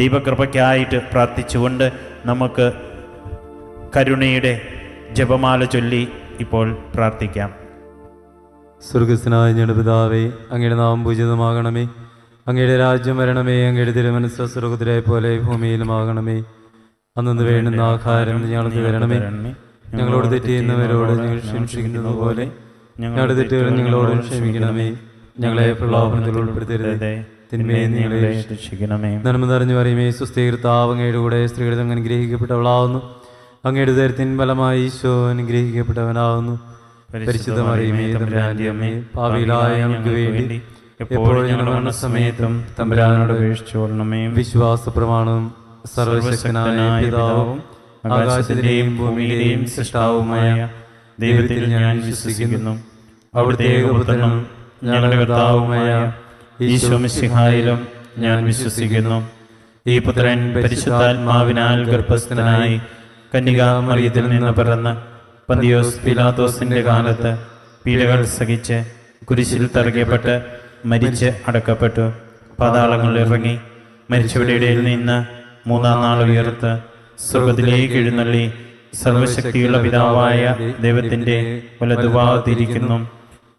ദൈവകൃപയ്ക്കായിട്ട് പ്രാർത്ഥിച്ചുകൊണ്ട് നമുക്ക് കരുണയുടെ ജപമാല ചൊല്ലി ഇപ്പോൾ പ്രാർത്ഥിക്കാം. സ്വർഗസ്നായ ഞങ്ങളുടെ പിതാവേ അങ്ങയുടെ നാമം പൂജിതമാകണമേ. അങ്ങയുടെ രാജ്യം വരണമേ അങ്ങയുടെ തിരുമനസ് സ്വർഗത്തിലെ പോലെ ഭൂമിയിലുമാകണമേ അന്നു വേണ്ടുന്ന ആഹാരം ഞങ്ങൾക്ക് തരണമേ. ഞങ്ങളോട് തെറ്റിയുന്നവരോട് ഞങ്ങൾ ക്ഷമിക്കുന്നത് പോലെ ഞങ്ങളുടെ തെറ്റുകൾ ഞങ്ങളോട് ക്ഷമിക്കണമേ. ഞങ്ങളെ പ്രലോഭനത്തിൽ ഉൾപ്പെടുത്തരുത്. തിന്മയെ നിങ്ങളെ രക്ഷിക്കണമേ. നന്മ നിറഞ്ഞു പറയുമേ സുസ്ഥീർത്താവങ്ങയുടെ കൂടെ സ്ത്രീകളിൽ അങ്ങ് അനുഗ്രഹിക്കപ്പെട്ടവളാവുന്നു. അങ്ങയുടെ ധൈര്യത്തിൻ ഫലമായി ഈശോ അനുഗ്രഹിക്കപ്പെട്ടവനാവുന്നു. വേണ്ടി എപ്പോഴും ഞങ്ങളുടെ സമയത്തും തമ്പുരാനോട് വിശ്വാസ പ്രമാണവും സർവശക്തനായ പിതാവും ആകാശത്തിന്റെയും ഭൂമിയുടെയും സൃഷ്ടാവുമായ ദൈവത്തിൽ ഞാൻ വിശ്വസിക്കുന്നു. അവിടുത്തെ ഏകപുത്രനും ഞങ്ങളുടെ കർത്താവുമായ ഈശോ മിശിഹായിലും ഞാൻ വിശ്വസിക്കുന്നു. ഈ പുത്രൻ പരിശുദ്ധാത്മാവിനാൽ ഗർഭസ്ഥനായി കന്യകാമറിയത്തിൽ നിന്ന് പിറന്ന് പന്തിയോസ് പിലാത്തോസിന്റെ കാലത്ത് പീഡകൾ സഹിച്ച് കുരിശിൽ തറകപ്പെട്ട് മരിച്ച് അടക്കപ്പെട്ടു. പാതാളങ്ങളിൽ ഇറങ്ങി മരിച്ചവരുടെ ഇടയിൽ നിന്ന് മൂന്നാം നാൾ ഉയർത്ത് സ്വർഗത്തിലേക്ക് എഴുന്നള്ളി സർവശക്തിയുള്ള പിതാവായ ദൈവത്തിന്റെ വലതുഭാഗത്തിരിക്കുന്നു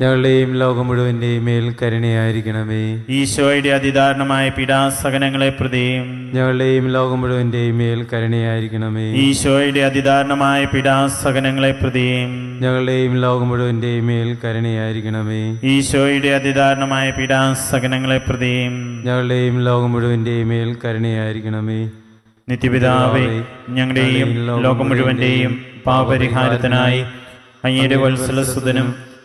ഞങ്ങളുടെയും ലോകം മുഴുവന്റെയും മേൽ കരുണയായിരിക്കണമേ. ഈശോയുടെ അതിദാരണമായ പീഡാസകനങ്ങളെ പ്രതിയും ഞങ്ങളുടെയും ലോകം മുഴുവന്റെയും മേൽ കരുണയായിരിക്കണമേ. ഈശോയുടെ അതിദാരണമായ പീഡാസകനങ്ങളെ പ്രതിയും ഞങ്ങളുടെയും ലോകം മുഴുവന്റെയും മേൽ കരുണയായിരിക്കണമേ. ഈശോയുടെ അതിദാരണമായ പീഡാസകനങ്ങളെ പ്രതിയും ഞങ്ങളുടെയും ലോകം മുഴുവന്റെയും മേൽ കരുണയായിരിക്കണമേ. നിത്യപിതാവേ ഞങ്ങളുടെയും ലോകം മുഴുവന്റെയും പാപപരിഹാരത്തിനായി അങ്ങയുടെ വത്സലസുതനും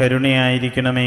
കരുണയായിരിക്കണമേ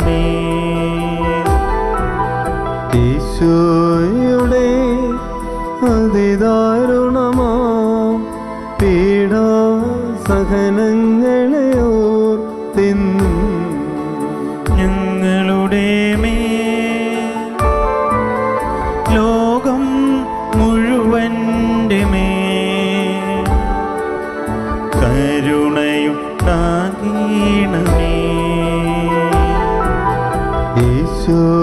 ഈശോയുടെ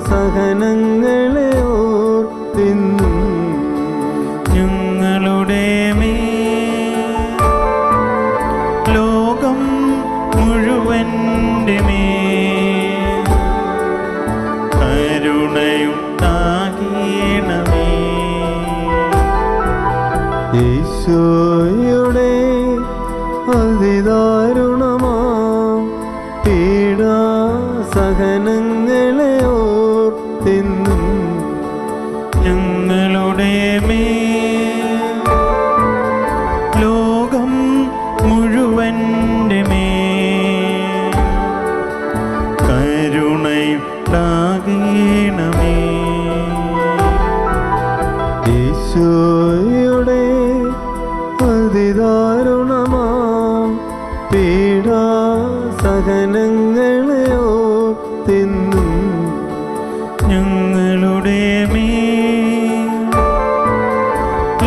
പീഡാസഹനങ്ങളെ ഓർത്തെന്നും. ഞങ്ങളുടെ മേ ലോകം മുഴുവന്റെ മേ കരുണയുണ്ടാകണമേ. ഈശോയുടെ ഈശോയുടെ അതിദാരുണമാം പീഡാസഹനങ്ങളെ ഓർത്തെന്നും ഞങ്ങളുടെ മേൽ.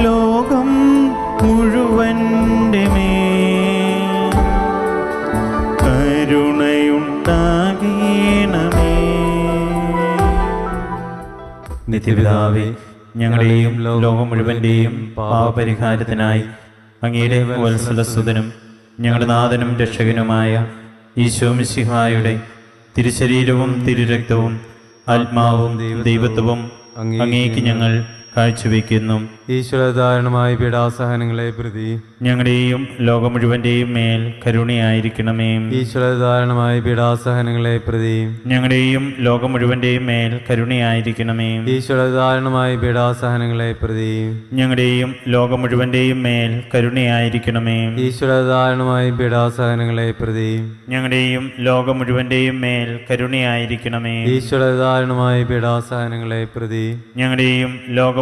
ലോകം മുഴുവന്റെ മേൽ. കരുണയുണ്ടാകണമേ. നിത്യപിതാവേ ഞങ്ങളുടെയും ലോകം മുഴുവന്റെയും പാപപരിഹാരത്തിനായി അങ്ങയുടെ വത്സലസുതനും ഞങ്ങളുടെ നാഥനും രക്ഷകനുമായ ഈശോ മിശിഹായുടെ തിരുശരീരവും തിരുരക്തവും ആത്മാവും ദൈവത്വവും അങ്ങേക്ക് ഞങ്ങൾ കാഴ്ചവെക്കുന്നു. ഈശ്വരധാരണമായ പീഡാസഹനങ്ങളെ പ്രതി ഞങ്ങളുടെയും ലോകം മുഴുവന്റെയും മേൽ കരുണയായിരിക്കണമേ. ഈശ്വരധാരണമായ പീഡാസഹനങ്ങളെ പ്രതി ഞങ്ങളുടെയും ലോകം മുഴുവന്റെയും മേൽ കരുണയായിരിക്കണമേ. ഈശ്വരധാരണമായ പീഡാസഹനങ്ങളെ പ്രതി ഞങ്ങളുടെയും ലോകം മുഴുവന്റെയും മേൽ കരുണയായിരിക്കണമേ. ഈശ്വരധാരണമായ പീഡാസഹനങ്ങളെ പ്രതി ഞങ്ങളുടെയും ലോകം മുഴുവന്റെയും മേൽ കരുണയായിരിക്കണമേ. ഈശ്വരധാരണമായ പീഡാസഹനങ്ങളെ പ്രതി ഞങ്ങളുടെയും ലോകം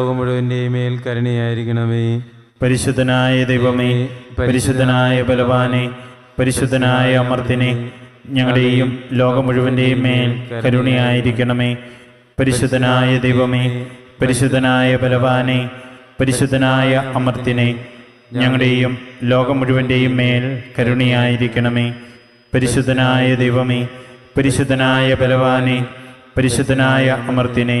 ലോകം മുഴുവന്റെയും മേൽ കരുണയായിരിക്കണമേ. പരിശുദ്ധനായ ദൈവമേ പരിശുദ്ധനായ ബലവാനെ പരിശുദ്ധനായ അമർത്തിനെ ഞങ്ങളുടെയും ലോകം മുഴുവന്റെയും മേൽ കരുണയായിരിക്കണമേ. പരിശുദ്ധനായ ദൈവമേ പരിശുദ്ധനായ ബലവാനെ പരിശുദ്ധനായ അമർത്തിനെ ഞങ്ങളുടെയും ലോകം മുഴുവന്റെയും മേൽ കരുണയായിരിക്കണമേ. പരിശുദ്ധനായ ദൈവമേ പരിശുദ്ധനായ ബലവാനെ പരിശുദ്ധനായ അമർത്തിനെ